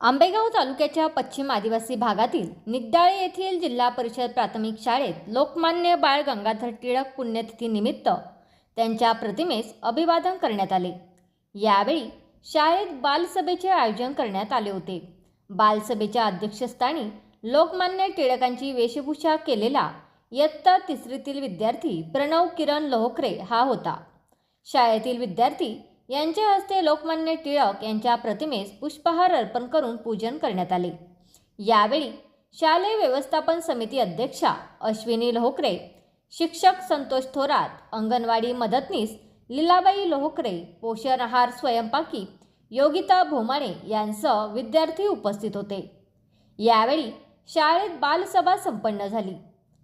आंबेगाव तालुक्याच्या पश्चिम आदिवासी भागातील निगडाळे येथील जिल्हा परिषद प्राथमिक शाळेत लोकमान्य बाळ गंगाधर टिळक पुण्यतिथीनिमित्त त्यांच्या प्रतिमेस अभिवादन करण्यात आले. यावेळी शाळेत बालसभेचे आयोजन करण्यात आले होते. बालसभेच्या अध्यक्षस्थानी लोकमान्य टिळकांची वेशभूषा केलेला इयत्ता तिसरीतील विद्यार्थी प्रणव किरण लोहकरे हा होता. शाळेतील विद्यार्थी यांच्या हस्ते लोकमान्य टिळक यांच्या प्रतिमेस पुष्पहार अर्पण करून पूजन करण्यात आले. यावेळी शालेय व्यवस्थापन समिती अध्यक्षा अश्विनी लोहकरे शिक्षक संतोष थोरात अंगणवाडी मदतनीस लीलाबाई लोहकरे पोषण आहार स्वयंपाकी योगिता भोमाणे यांसह विद्यार्थी उपस्थित होते. यावेळी शाळेत बालसभा संपन्न झाली.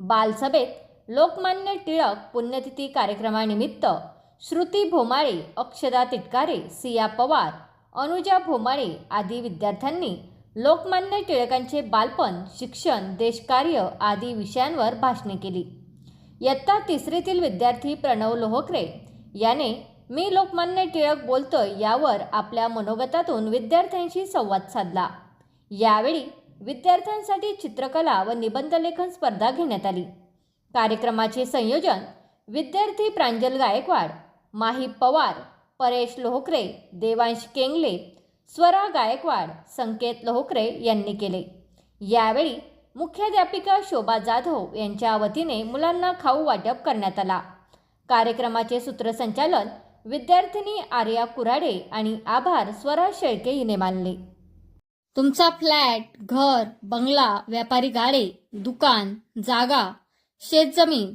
बालसभेत लोकमान्य टिळक पुण्यतिथी कार्यक्रमानिमित्त श्रुती भोमाळे अक्षदा तिटकारे सिया पवार अनुजा भोमाळे आदी विद्यार्थ्यांनी लोकमान्य टिळकांचे बालपण शिक्षण देशकार्य आदी विषयांवर भाषणे केली. इयत्ता तिसरीतील विद्यार्थी प्रणव लोहकरे याने मी लोकमान्य टिळक बोलतोय यावर आपल्या मनोगतातून विद्यार्थ्यांशी संवाद साधला. यावेळी विद्यार्थ्यांसाठी चित्रकला व निबंधलेखन स्पर्धा घेण्यात आली. कार्यक्रमाचे संयोजन विद्यार्थी प्रांजल गायकवाड माही पवार परेश लोहकरे देवांश केंगले स्वरा गायकवाड संकेत लोहकरे यांनी केले. यावेळी मुख्याध्यापिका शोभा जाधव यांच्या वतीने मुलांना खाऊ वाटप करण्यात आला. कार्यक्रमाचे सूत्रसंचालन विद्यार्थिनी आर्या कुराडे आणि आभार स्वरा शेळके हिने मानले. तुमचा फ्लॅट घर बंगला व्यापारी गाडे दुकान जागा शेतजमीन